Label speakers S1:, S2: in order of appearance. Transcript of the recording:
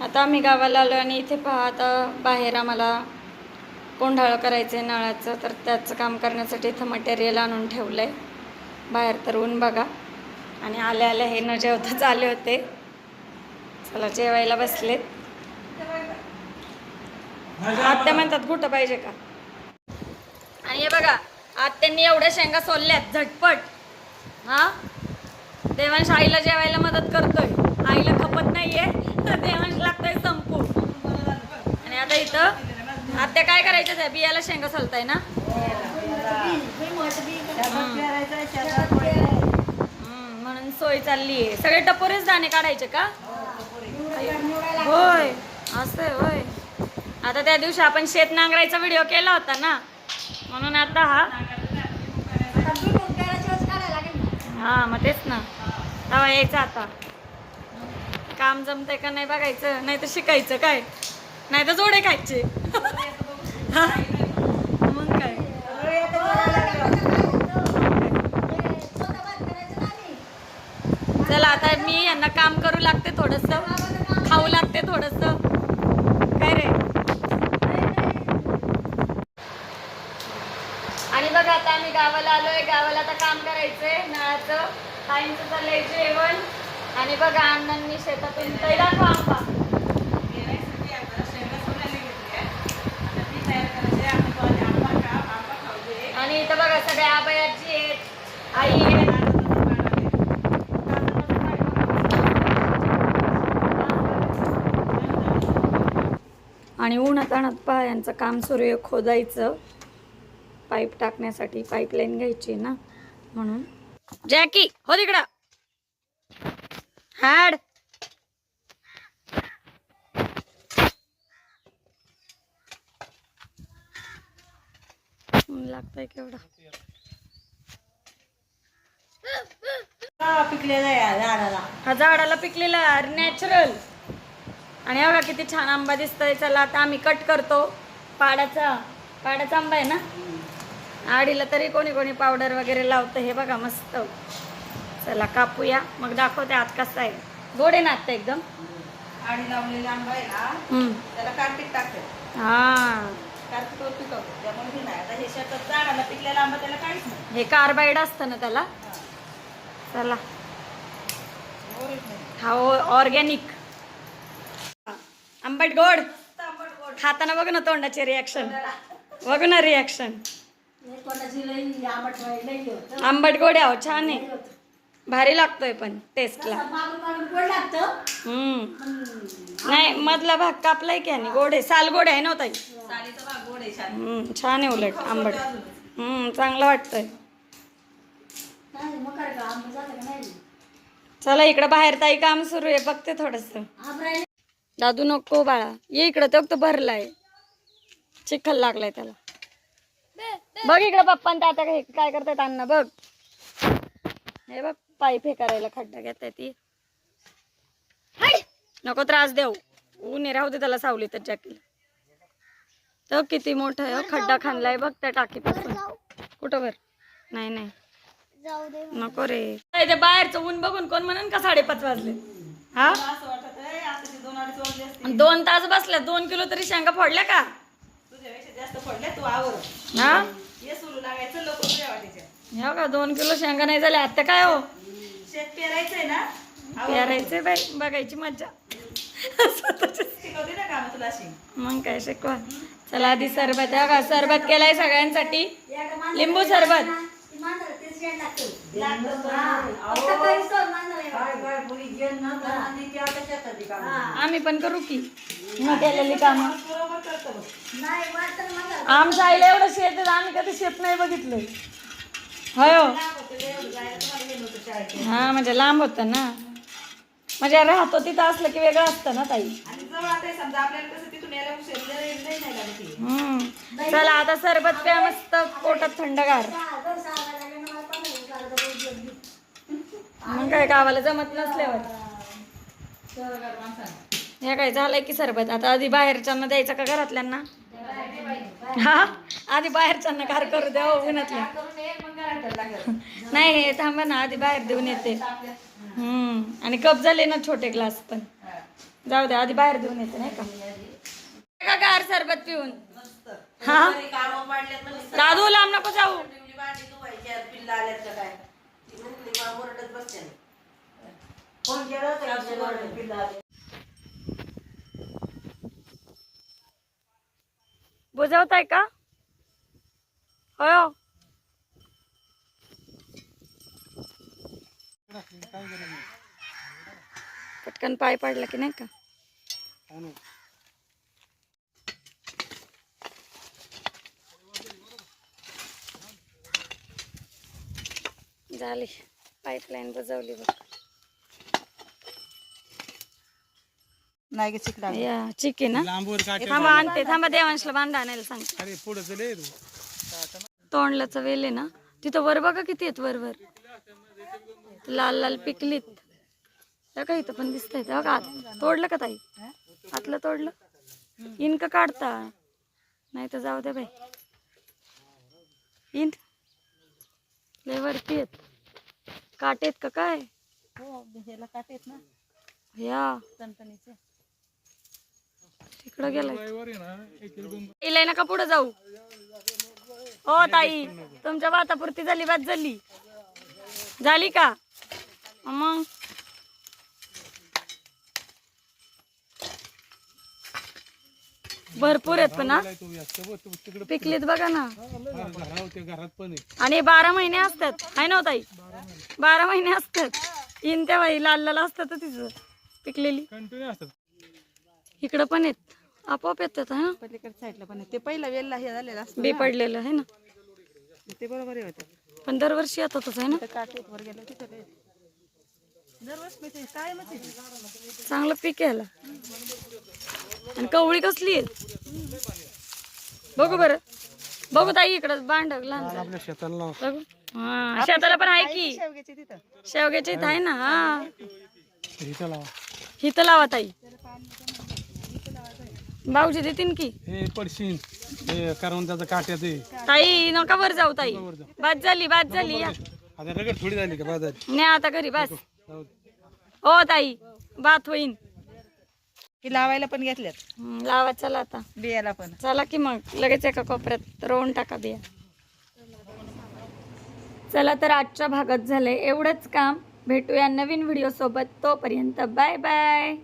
S1: आता आम्ही गावाला आलो आणि इथे पहा आता बाहेर आम्हाला कोंढाळं करायचं आहे नळाचं तर त्याचं काम करण्यासाठी इथं मटेरियल आणून ठेवलं आहे बाहेर तर ऊन बघा. आणि आल्या आल्या हे न जेवताच आले होते. चला जेवायला बसलेत. आत्या म्हणतात कुठं पाहिजे का? आणि हे बघा आत्यांनी एवढ्या शेंगा सोलल्यात झटपट. हा? देवांश आईला जेवायला मदत करतोय. आईला खपत नाहीये तर देवांश लागतोय संपू आणि आता सध्या काय करायचं त्या बियाला शेंगा सोलताय ना? म्हणून सोय चालली आहे. सगळे टपोरेच दाणे काढायचे का? होय असं होय. आता त्या दिवशी आपण शेत नांगरायचा व्हिडिओ केला होता ना? म्हणून आता हा. हा मग तेच ना. तेव्हा यायचं आता. काम जमतंय का नाही बघायचं? नाही तर शिकायचं काय? नाही तर जोडे खायचे. हा? मग काय? चला आता मी यांना काम करू लागते थोडस. खाऊ लागते थोडस. काय रे? आणि बघा आता आम्ही गावाला आलोय. गावाला आता काम करायचंय नळाचं. ताईंचं चाललंय जेवण. आणि बघा अण्णांनी शेतातून तैला दाखवा आंबा. आणि इथं बघा सगळ्या आबायाची आहेत. आई आहेत आणि उन्हात आणत पहा यांचं काम सुरू आहे खोदायचं पाईप टाकण्यासाठी पाईपलाईन घ्यायची ना म्हणून. जॅकी हो तिकडं. हाड. ऊन लागतंय केवढं.
S2: पिकलेला आहे झाडाला
S1: हा झाडाला पिकलेला नॅचरल आणि बघा किती छान आंबा दिसतोय चला आता आम्ही कट करतो पाडाचा. पाडाचा आंबा आहे ना? आडीला तरी कोणी कोणी पावडर वगैरे लावतं हे बघा मस्त. चला कापूया. मग दाखवते आत कसं आहे. गोड आहे ना आत्ता एकदम?
S2: आडी लावलेला आंबा आहे ना
S1: हम्म.
S2: त्याला कार्तिक टाकते
S1: हा.
S2: त्यामुळे हे नाही. आता हे शेतात झाडाला पिकलेला आंबा त्याला काहीच नाही.
S1: हे कार्बाईड असतं ना त्याला? चला. हा ऑर्गॅनिक. आंबट गोड. खाताना बघ ना तोंडाचे रिॲक्शन बघ ना रिॲक्शन आंबट गोड आहे अहो, छान आहे. भारी लागतोय पण टेस्टला हम्म. नाही मधला भाग कापलाय की आणि गोड आहे. साल गोड आहे ना ताई?
S2: गोड आहे छान.
S1: हम्म छान आहे उलट आंबट. हम्म चांगलं वाटतंय. चला इकडं बाहेर ताई काम सुरू आहे. बघते थोडस. दादू नको बाळा. ये इकडं तो तो भरलाय. चिखल लागलाय त्याला. बघ इकडं पप्पा आणि ताता काय काय करतायत अण्णा बघ. हे बघ. पाईप हे करायला खड्डा घेताय ती. नको त्रास देऊ. ऊन राहू दे त्याला सावली तर जॅकीला तो किती मोठा आहे हो, खड्डा खाणलाय बघ त्या टाकीपासून. कुठं वर नाही नाही. नको रे. ते बाहेरचं ऊन बघून कोण म्हणन का साडेपाच वाजले? हा?
S2: दोन
S1: तास बसल्या दोन किलो तरी शेंगा फोडल्या का?
S2: तुझ्यापेक्षा जास्त पडले तू आवर.
S1: हा?
S2: ये सुरू लागायचं लोक तुझ्या वाटीच्या.
S1: हो का दोन किलो शेंगा नाही झाल्या. आता काय हो?
S2: शेत पेरायचंय ना? आवर.
S1: पेरायचे बाई बघायची मज्जा. स्वतःचीच.
S2: शिकवते ना काम तुला अशी.
S1: मग काय शिकवा. चला आधी सरबत आहे का? सरबत केलाय सगळ्यांसाठी? लिंबू सरबत. आम्ही पण करू की. न केलेली कामं. आमच्या आईला एवढं शेत आहे, आम्ही कधी शेत नाही बघितलं. हो. हा म्हणजे लांब होतं ना. म्हणजे राहतो तिथं असलं की वेगळं असतं ना ताई. चला आता सरबत प्या मस्त पोटात थंडगार. मग काय गावाला जमत नसल्यावर. हे काय झालंय की सरबत? आता आधी बाहेरच्यांना द्यायचं का घरातल्यांना? हा? आधी बाहेरच्यांना कार करू द्या हो, उन्हातल्या. नाही हे थांबा ना आधी बाहेर देऊन येते. हम्म आणि कप झाले ना छोटे ग्लास पण. जाऊ दे आधी बाहेर देऊन येते नाही का? का गार सरबत पिऊन. हा. दादू लांब नको जाऊ.
S2: ठेवली भांडी धुवायची आहेत, पिल्लं आल्यात का काय ती म्हणली मला ओरडत बसते ना. फोन केला होता का तुला ओरडत पिल्लं आले
S1: बुजवताय का होय हो. पटकन पाय पाडला की नाही का? झाली. पाईपलाईन बुजवली बघ.
S2: नाही
S1: या चिकी ना? थांबा आणते. थांबा देवांशला भांडा आणायला सांगते.
S3: अरे पुढे चले
S1: तोंडल्याचं वेल आहे ना? तिथं वर बघा किती आहेत वर वर. लाल लाल पिकलीत. त्या का इथं पण दिसतंय ते बघा आत. तोडलं का ताई? आतलं तोडलं? इंक काढता. नाही तर जाऊ दे बाई. इंट लय वरती आहेत. काटेत का काय?
S2: हो ह्याला काटेत ना.
S1: या
S2: तणतणीचे.
S1: तिकडं गेलाय.
S3: आहे
S1: इलाय नका पुढे जाऊ. हो ताई. तुमच्या वातापुरती झाली बाद झाली झाली का? मग. भरपूर आहेत पण हा.
S3: काय तो जास्त बघ, तू तिकडे
S1: पिकलीत बघा ना.
S3: घरात पण आहे
S1: आणि बारा महिने असतात. हाय ना हो ताई? बारा महिने असतात. इन त्या बाई लाल लाल असतात हं तिचं. पिकलेली.
S3: कंटिन्यू असतात
S1: इकडं पण आहेत. आपोआप येतात हा.
S2: साईडला पण आहे. ते पहिला वेलला हे झालेलं असतं
S1: बी पडलेलं आहे ना.
S2: ते बरोबर आहे होते.
S1: पण दरवर्षी येतातच आहे ना.
S2: काटेत वर गेलं तिथं ते दरवर्षी माहिती आहे, कायमच आहे.
S1: चांगलं पीक यायला आणि कवळी कसली आहे? बघू बरं. बघू ताई इकडं बांधव लहान
S3: आपल्या शेताला लाव.
S1: बघू. हा शेताला पण आहे की.
S2: शेवग्याची तिथं
S1: शेवग्याची इथं आहे ना हा.
S3: इथं लावा.
S1: इथं लावा ताई. भाऊजी देतीन की.
S3: हे पडशीन हे करवंदाचं काट्यात आहे
S1: ताई नका वर जाऊ ताई. बाद झाली बाद झाली या.
S3: आता रगड थोडी झाली का बाजारी
S1: नाही आता घरी बस. हो ताई. बात होईन.
S2: की लावायला पण घेतल्यात
S1: हं, लावा चला आता.
S2: बियाला पण.
S1: चला की मग. लगेच एका कोपऱ्यात रोवून टाका बिया. चला तर आजच्या भागात झालंय एवढंच काम. भेटूया नवीन व्हिडिओ सोबत. तोपर्यंत बाय बाय.